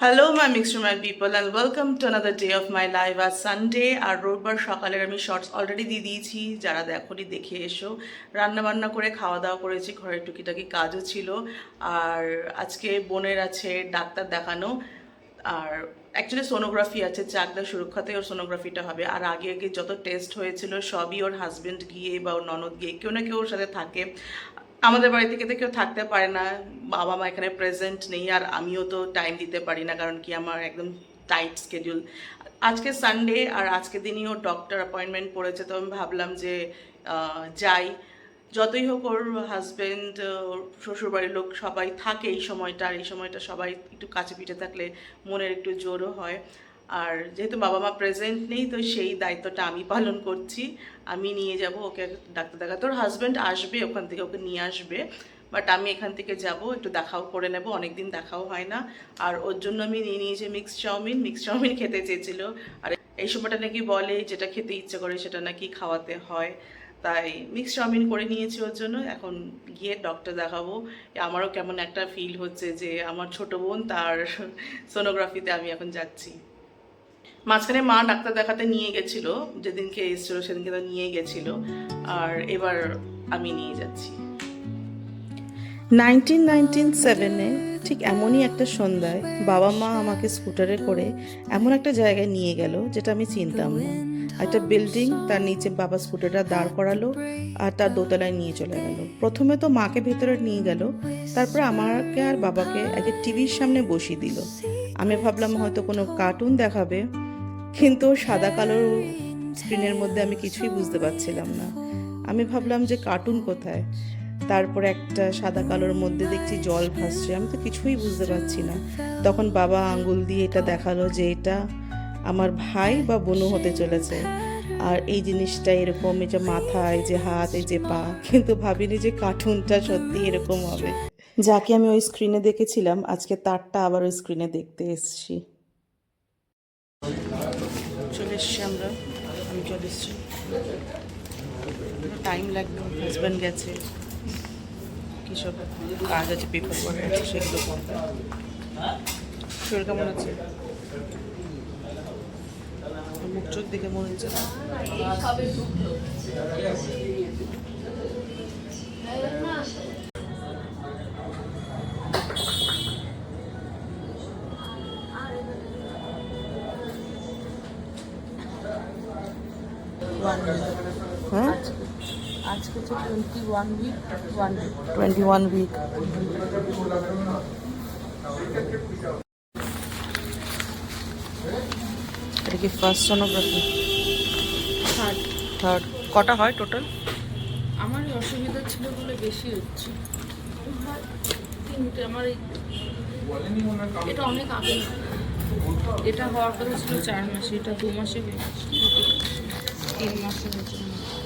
Hello my mixed my people and welcome to another day of my life আজ Sunday আর রোববার সকালের আমি শর্টস অলরেডি দিয়ে দিয়েছি। যারা দেখোনি, দেখে এসো। রান্না বান্না করে খাওয়া দাওয়া করেছি, ঘরের টুকিটাকি কাজও ছিল। আর আজকে বোনের আছে ডাক্তার দেখানো। আর অ্যাকচুয়ালি সোনোগ্রাফি আছে, চাকদা সুরক্ষাতে ওর সোনোগ্রাফিটা হবে। আর আগে আগে যত টেস্ট হয়েছিল, সবই ওর হাজবেন্ড গিয়ে বা ওর ননদ গিয়ে কেউ না কেউ ওর সাথে থাকে। আমাদের বাড়ি থেকে তো কেউ থাকতে পারে না, বাবা মা এখানে প্রেজেন্ট নেই, আর আমিও তো টাইম দিতে পারি না, কারণ কি আমার একদম টাইট স্কেডিউল আজকে সানডে আর আজকে দিনই ডক্টর অ্যাপয়েন্টমেন্ট পড়েছে, তো আমি ভাবলাম যে যাই। যতই হোক ওর হাজব্যান্ড ওর শ্বশুরবাড়ির লোক সবাই থাকে এই সময়টা, আর এই সময়টা সবাই একটু কাছে পিঠে থাকলে মনের একটু জোরও হয়। আর যেহেতু বাবা মা প্রেজেন্ট নেই, তো সেই দায়িত্বটা আমি পালন করছি। আমি নিয়ে যাব, ওকে ডাক্তার দেখাতে। ওর হাজব্যান্ড আসবে, ওখান থেকে ওকে নিয়ে আসবে। বাট আমি এখান থেকে যাব, একটু দেখাও করে নেব, অনেকদিন দেখাও হয় না। আর ওর জন্য আমি নিয়ে নিয়েছি মিক্স চাউমিন মিক্স চাউমিন খেতে চেয়েছিল। আর এই সময়টা নাকি বলে যেটা খেতে ইচ্ছে করে সেটা নাকি খাওয়াতে হয়। তাই মিক্স চাউমিন করে নিয়েছি ওর জন্য। এখন গিয়ে ডক্টর দেখাবো। আমারও কেমন একটা ফিল হচ্ছে যে আমার ছোট বোন তার সোনোগ্রাফিতে আমি এখন যাচ্ছি। মাঝখানে মা ডাক্তার দেখাতে নিয়ে গেছিল, যেদিনকে এসেছিল সেদিনকে তো নিয়ে গেছিল, আর এবার আমি নিয়ে যাচ্ছি। নাইনটিন নাইনটিন সেভেনে ঠিক এমনই একটা সন্ধ্যায় বাবা মা আমাকে স্কুটারে করে এমন একটা জায়গায় নিয়ে গেল, যেটা আমি চিনতাম না। একটা বিল্ডিং তার নিচে বাবা স্কুটারটা দাঁড় করালো আর তার দোতলায় নিয়ে চলে গেল। প্রথমে তো মাকে ভেতরে নিয়ে গেল, তারপরে আমাকে আর বাবাকে একটা টিভির সামনে বসিয়ে দিল। আমি ভাবলাম হয়তো কোনো কার্টুন দেখাবে কিন্তু সাদা কালো স্ক্রিনের মধ্যে আমি কিছুই বুঝতে পারছিলাম না। আমি ভাবলাম যে কার্টুন কোথায়? তারপর একটা সাদা কালোর মধ্যে দেখছি জল ভাসছে। আমি তো কিছুই বুঝতে পারছি না। তখন বাবা আঙ্গুল দিয়ে এটা দেখাল যে এটা আমার ভাই বা বোনু হতে চলেছে। আর এই জিনিসটা এরকম, এই যে মাথা, এই যে হাত, এই যে পা, কিন্তু ভাবিনি যে কার্টুনটা সত্যি এরকম হবে। যাকে আমি ওই স্ক্রিনে দেখেছিলাম, আজকে তারটা আবার ওই স্ক্রিনে দেখতে এসেছি। চলে এসছি আমরা। আমি চলে এসছি। টাইম লাগবে হাজব্যান্ড গেছে। কী সব কাজ আছে পেপার ওয়ার্ক আছে, সেগুলো করবে। শরীর কেমন আছে? মুখ চোখ দেখে মনে হচ্ছে না। হ্যাঁ আজকে হচ্ছে twenty one week one week twenty one week এটা কি ফার্স্ট সোনোগ্রাফি থার্ড থার্ড কটা হয় টোটাল আমার অসুবিধা ছিল বলে বেশি হচ্ছে। তিনটে আমার এটা অনেক আগে। এটা হওয়ার কথা ছিল চার মাসে এটা দু মাসে হয়ে গেছে তিন মাসে হয়েছে মনে হয়।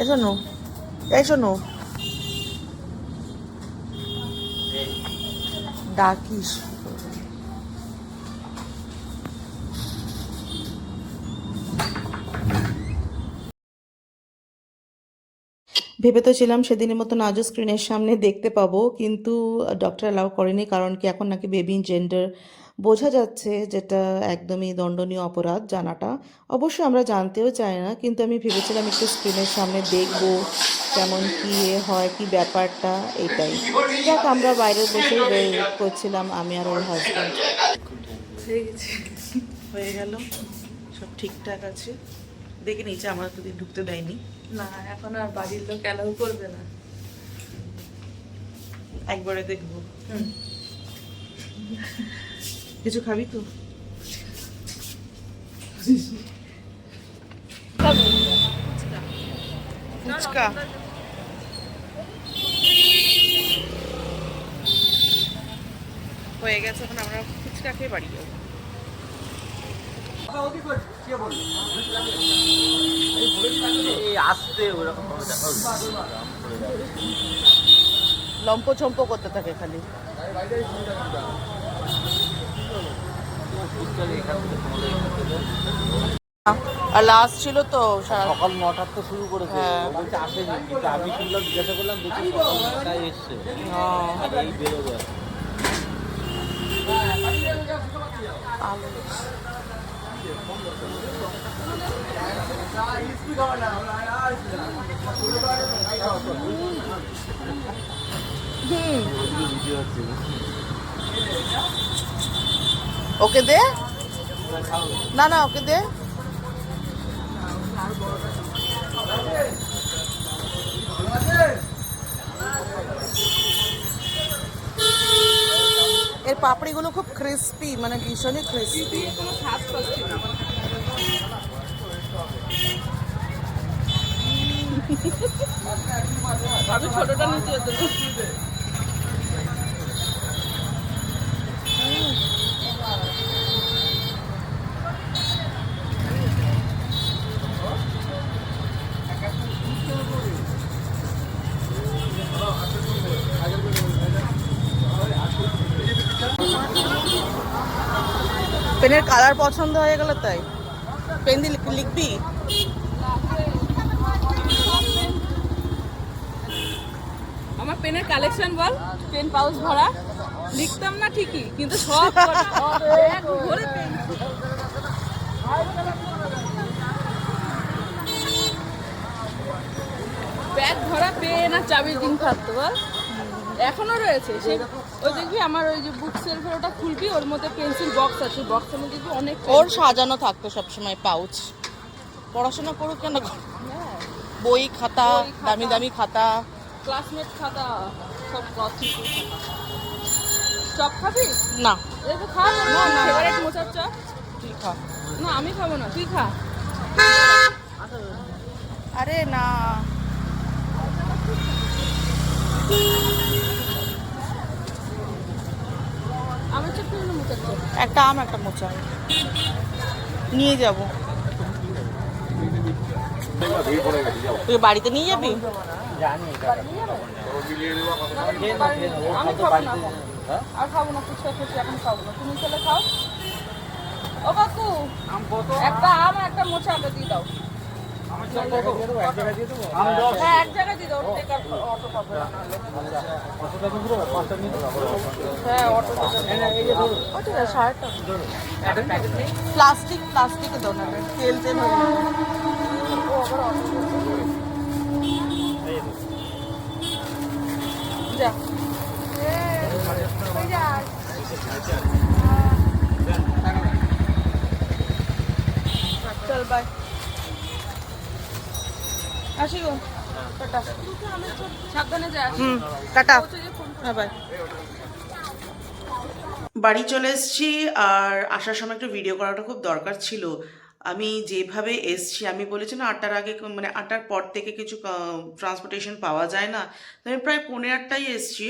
এই শোনো এই শোনো ডাকিস ভেবে তো ছিলাম সেদিনের মতন আজও স্ক্রিনের সামনে দেখতে পাবো, কিন্তু ডক্টর অ্যালাউ করেনি কারণ কি এখন নাকি বেবি জেন্ডার বোঝা যাচ্ছে যেটা একদমই দণ্ডনীয় অপরাধ জানাটা। অবশ্যই আমরা জানতেও চাই না, কিন্তু আমি ভেবেছিলাম একটু স্ক্রিনের সামনে দেখব কেমন কি হয়, কি ব্যাপারটা, এটাই। যাক, আমরা বাইরে ওয়েট করছিলাম, আমি আর ওর হাজব্যান্ড হয়ে গেল। সব ঠিকঠাক আছে। দেখে নিচে আমার তো ঢুকতে দেয়নি। না এখন আর বাড়ির লোক অ্যালাউ করবে না। একবারে দেখব। কিছু খাবি তো? ফুচকা। হয়ে গেছে এখন আমরা ফুচকা খেয়ে বাড়ি যাব আসতে ওরকম ভাবে দেখা লম্প চম্প করতে থাকে খালি। আর লাস্ট ছিল তো সকাল নটার তো শুরু করেছে। হ্যাঁ। বলছে আসেনি কিন্তু আমি শুনলাম জিজ্ঞাসা করলাম দেখি সকাল নটায় এসছে। হ্যাঁ। এই বেরোবে আর কি। ভিডিও হচ্ছে ওকে দে। না না ওকে দে। এর পাপড়িগুলো খুব ক্রিস্পি মানে ভীষণই ক্রিস্পি আমি ছোটটা নিতে পেনের কালার পছন্দ হয়ে গেল তাই। পেন দিয়ে লিখবি? আমার পেনের কালেকশন বল। পেন পাউচ ভরা। লিখতাম না ঠিকই, কিন্তু সব ব্যাগ ভরে পেন আর চাবির দিন থাকতো বল। এখনও রয়েছে, সেই ওই দেখবি আমার ওই যে বুক সেলফের ওটা খুলবি ওর মধ্যে পেন্সিল বক্স আছে বক্সের মধ্যে দেখবি অনেক ওর সাজানো থাকতো সবসময় পাউচ পড়াশোনা করুক কেন। বই খাতা দামি দামি খাতা। ক্লাসমেট খাতা সব কফি চপ খাবি? না। এই তো খা না ফেভারিট মোচার চপ? তুই খা। না আমি খাব না তুই খা। আরে না আমি চপ খাব না মোচার চপ একটা আম একটা মোচা। নিয়ে যাব। তুই বাড়িতে নিয়ে যাবি? আমি খাব না। আর খাব না ফুচকা ফুচকা এখন খাব না। তুমি খাও। ও কাকু একটা আম একটা মোচা আগে দিয়ে দাও। প্লাস্টিক প্লাস্টিকে দাও তেল তেল চল বাই টাটা। সাবধানে হুম টাটা। হ্যাঁ বাই বাড়ি চলে এসেছি আর আসার সময় একটু ভিডিও করাটা খুব দরকার ছিল। আমি যেভাবে এসছি আমি বলেছি না আটটার আগে মানে আটটার পর থেকে কিছু ট্রান্সপোর্টেশন পাওয়া যায় না। আমি প্রায় পৌনে আটটাই এসছি।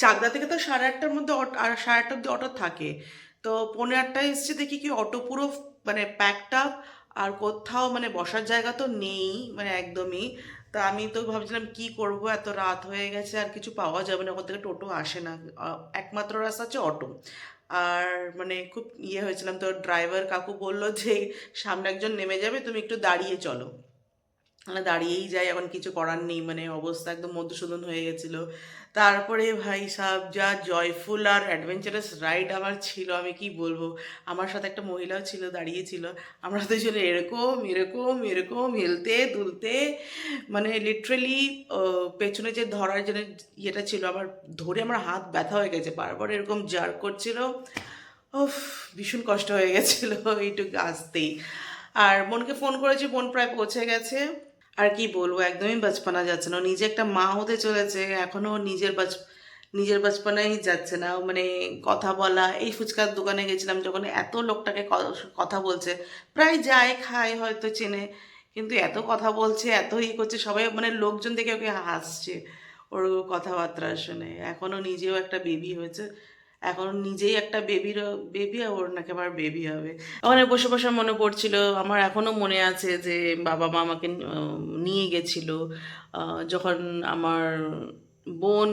চাকদা থেকে তো সাড়ে আটটার মধ্যে আর সাড়ে আটটার অব্দি অটো থাকে। তো পৌনে আটটায় এসছি দেখি কি অটো পুরো মানে প্যাকটা আর কোথাও মানে বসার জায়গা তো নেই মানে একদমই। তা আমি তো ভাবছিলাম কি করব, এত রাত হয়ে গেছে, আর কিছু পাওয়া যাবে না। ওখান থেকে টোটো আসে না। একমাত্র রাস্তা হচ্ছে অটো। আর মানে খুব ইয়ে হয়েছিলাম, তো ড্রাইভার কাকু বলল যে, সামনে একজন নেমে যাবে, তুমি একটু দাঁড়িয়ে চলো। দাঁড়িয়েই যাই এখন কিছু করার নেই মানে অবস্থা একদম মধুসূদন হয়ে গেছিল। তারপরে ভাই সাহেব, যা জয়ফুল আর অ্যাডভেঞ্চারাস রাইড আমার ছিল, আমি কি বলব? আমার সাথে একটা মহিলাও ছিল, দাঁড়িয়েছিল। আমরা দুজন এরকম এরকম এরকম হেলতে দুলতে মানে লিটারেলি পেছনে যে ধরার জন্য ইয়েটা ছিল, আমার ধরে আমার হাত ব্যথা হয়ে গেছে, বারবার এরকম জার করছিল। উফ, ভীষণ কষ্ট হয়ে গেছিল, এইটুকু আসতেই। আর বোনকে ফোন করেছি, বোন প্রায় পৌঁছে গেছে। আর কি বলব, একদমই বাচপানা যাচ্ছে না। নিজে একটা মা হতে চলেছে এখনও নিজের বাচ নিজের বাচপানাই যাচ্ছে না। মানে কথা বলা, এই ফুচকার দোকানে গেছিলাম যখন এত লোকটাকে কথা বলছে, প্রায় যায়, খায় হয়তো, চেনে, কিন্তু এত কথা বলছে, এত ই করছে, সবাই মানে লোকজন দেখে ওকে হাসছে ওর কথাবার্তা শুনে। এখনও নিজেও একটা বেবি হয়েছে। এখন নিজেই একটা বেবির বেবি ওর নাকি আবার বেবি হবে। ওখানে বসে বসে মনে পড়ছিল, আমার এখনও মনে আছে যে বাবা মা আমাকে নিয়ে গেছিল। যখন আমার বোন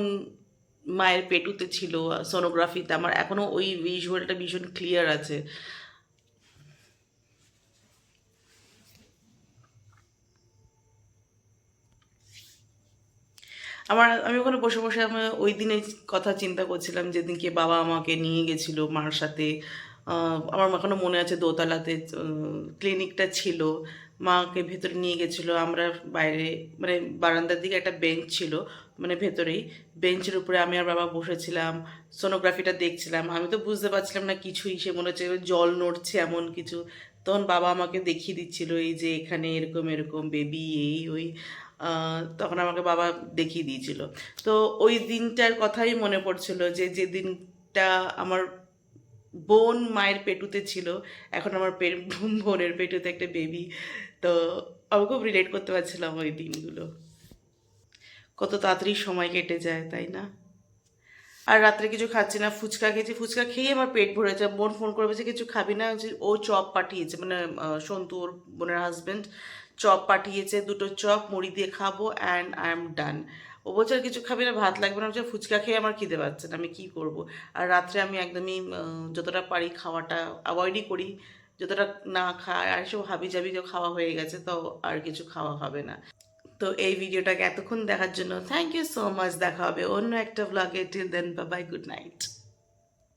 মায়ের পেটুতে ছিল সোনোগ্রাফিতে আমার এখনও ওই ভিজুয়ালটা ভীষণ ক্লিয়ার আছে। আমার, আমি ওখানে বসে বসে আমি ওই দিনের কথা চিন্তা করছিলাম যেদিনকে বাবা আমাকে নিয়ে গেছিল মার সাথে। আমার এখনও মনে আছে দোতলাতে ক্লিনিকটা ছিল। মাকে ভেতরে নিয়ে গেছিল। আমরা বাইরে মানে বারান্দার দিকে একটা বেঞ্চ ছিল মানে ভেতরেই। বেঞ্চের উপরে আমি আর বাবা বসেছিলাম, সোনোগ্রাফিটা দেখছিলাম। আমি তো বুঝতে পারছিলাম না কিছুই, সে মনে হচ্ছে জল নড়ছে এমন কিছু। তখন বাবা আমাকে দেখিয়ে দিচ্ছিল, এই যে এখানে এরকম এরকম, বেবি, এই, ওই। তখন আমাকে বাবা দেখিয়ে দিয়েছিল। তো ওই দিনটার কথাই মনে পড়ছিল যে যে দিনটা আমার বোন মায়ের পেটুতে ছিল, এখন আমার পে- বোনের পেটুতে একটা বেবি তো আমি খুব রিলেট করতে পারছিলাম ওই দিনগুলো। কত তাড়াতাড়ি সময় কেটে যায়, তাই না? আর রাত্রে কিছু খাচ্ছি না, ফুচকা খেয়েছি, ফুচকা খেয়ে আমার পেট ভরেছে বোন ফোন করে বলছে কিছু খাবি না? ও চপ পাঠিয়েছে মানে সন্তু, ওর বোনের হাজব্যান্ড চপ পাঠিয়েছে, দুটো চপ, মুড়ি দিয়ে খাব অ্যান্ড আই এম ডান ও বলছে, আর কিছু খাবি না, ভাত লাগবে না। বলছে, ফুচকা খেয়ে আমার খিদে পাচ্ছে না, আমি কী করব? আর রাত্রে আমি একদমই যতটা পারি খাওয়াটা অ্যাভয়েডই করি। যতটা না খায়, আর সব হাবি জাবি যে খাওয়া হয়ে গেছে, তো আর কিছু খাওয়া হবে না। তো এই ভিডিওটাকে এতক্ষণ দেখার জন্য থ্যাংক ইউ সো মাচ দেখা হবে অন্য একটা ব্লগে till then bye good night